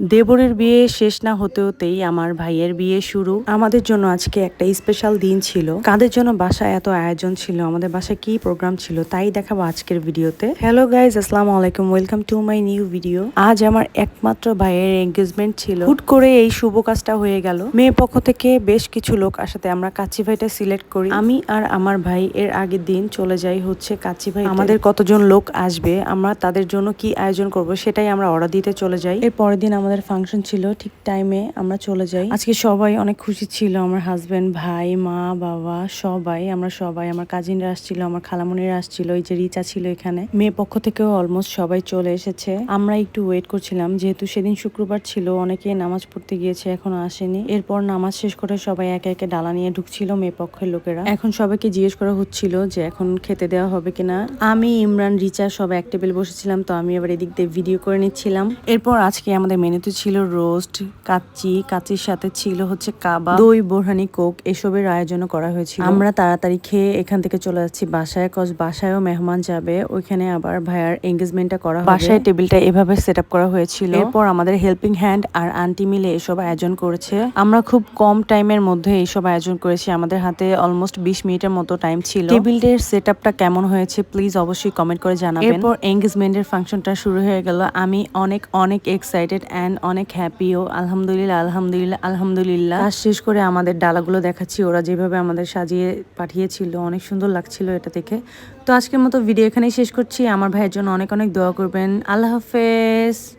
দেবরের বিয়ে শেষ না হতে হতেই আমার ভাইয়ের বিয়ে শুরু। আমাদের জন্য আজকে একটা স্পেশাল দিন ছিল। কাদের জন্য বাসায় এত আয়োজন ছিল? আমাদের বাসায় কি প্রোগ্রাম ছিল তাই দেখাবো আজকের ভিডিওতে। হ্যালো গাইজ আসসালামু আলাইকুম। Welcome to my new video আজ আমার একমাত্র ভাইয়ের এঙ্গেজমেন্ট ছিল। হুট করে এই শুভ কাজটা হয়ে গেল। মেয়ে পক্ষ থেকে বেশ কিছু লোক আসাতে আমরা কাচ্চি ভাইটা সিলেক্ট করি। আমি আর আমার ভাই এর আগের দিন চলে যাই হচ্ছে কাচ্চি ভাই আমাদের কতজন লোক আসবে, আমরা তাদের জন্য কি আয়োজন করব সেটাই আমরা অর্ডার দিতে চলে যাই। এর পরের দিন আমাদের ফাংশন ছিল, ঠিক টাইমে আমরা চলে যাই। আজকে সবাই অনেক খুশি ছিল, আমার হাজবেন্ড ভাই, মা, বাবা, সবাই। আমরা সবাই, আমার কাজিনরা আসছিল, আমার খালামুনিরা আসছিল, এই যে রিচা ছিল এখানে। মেয়ে পক্ষ থেকেও অলমোস্ট সবাই চলে এসেছে। আমরা একটু ওয়েট করছিলাম, যেহেতু সেদিন শুক্রবার ছিল অনেকে নামাজ পড়তে গিয়েছে, এখনও আসেনি। এরপর নামাজ শেষ করে সবাই একে একে ডালা নিয়ে ঢুকছিল মেয়ে পক্ষের লোকেরা। এখন সবাইকে জিজ্ঞেস করা হচ্ছিল যে এখন খেতে দেওয়া হবে কিনা। আমি, ইমরান, রিচা সব এক টেবিল বসেছিলাম, তো আমি আবার এদিক দিয়ে ভিডিও করে নিচ্ছিলাম। এরপর আজকে আমাদের মেনুতে ছিল রোস্ট কাচ্চি কাচ্চির সাথে ছিল হচ্ছে কাবা দই বোরহানি কোক এসবের আয়োজন করা হয়েছিল। আমরা তাড়াতাড়ি খেয়ে এখান থেকে চলে যাচ্ছি বাসায় কজ বাসায়ও মেহমান যাবে। ওইখানে আবার ভাইয়ার এঙ্গেজমেন্টটা করা হবে। বাসায় টেবিলটা এভাবে সেট করা হয়েছিল। এরপর আমাদের হেল্পিং হ্যান্ড আর আন্টি মিলে এসব আয়োজন করেছে। আমরা খুব কম টাইমের মধ্যে এইসব আয়োজন করেছি। আমাদের হাতে অলমোস্ট বিশ মিনিটের মতো টাইম ছিল। টেবিলের সেট আপটা কেমন হয়েছে প্লিজ অবশ্যই কমেন্ট করে জানাবেন। এরপর এঙ্গেজমেন্টের ফাংশনটা শুরু হয়ে গেল। আমি অনেক অনেক এক্সাইটেড অ্যান্ড অনেক হ্যাপিও আলহামদুলিল্লাহ আলহামদুলিল্লাহ আলহামদুলিল্লাহ। কাজ শেষ করে আমাদের ডালাগুলো দেখাচ্ছি, ওরা যেভাবে আমাদের সাজিয়ে পাঠিয়েছিল, অনেক সুন্দর লাগছিল এটা দেখে। তো আজকের মতো ভিডিও এখানেই শেষ করছি। আমার ভাইয়ের জন্য অনেক অনেক দোয়া করবেন। আল্লাহ হাফেজ।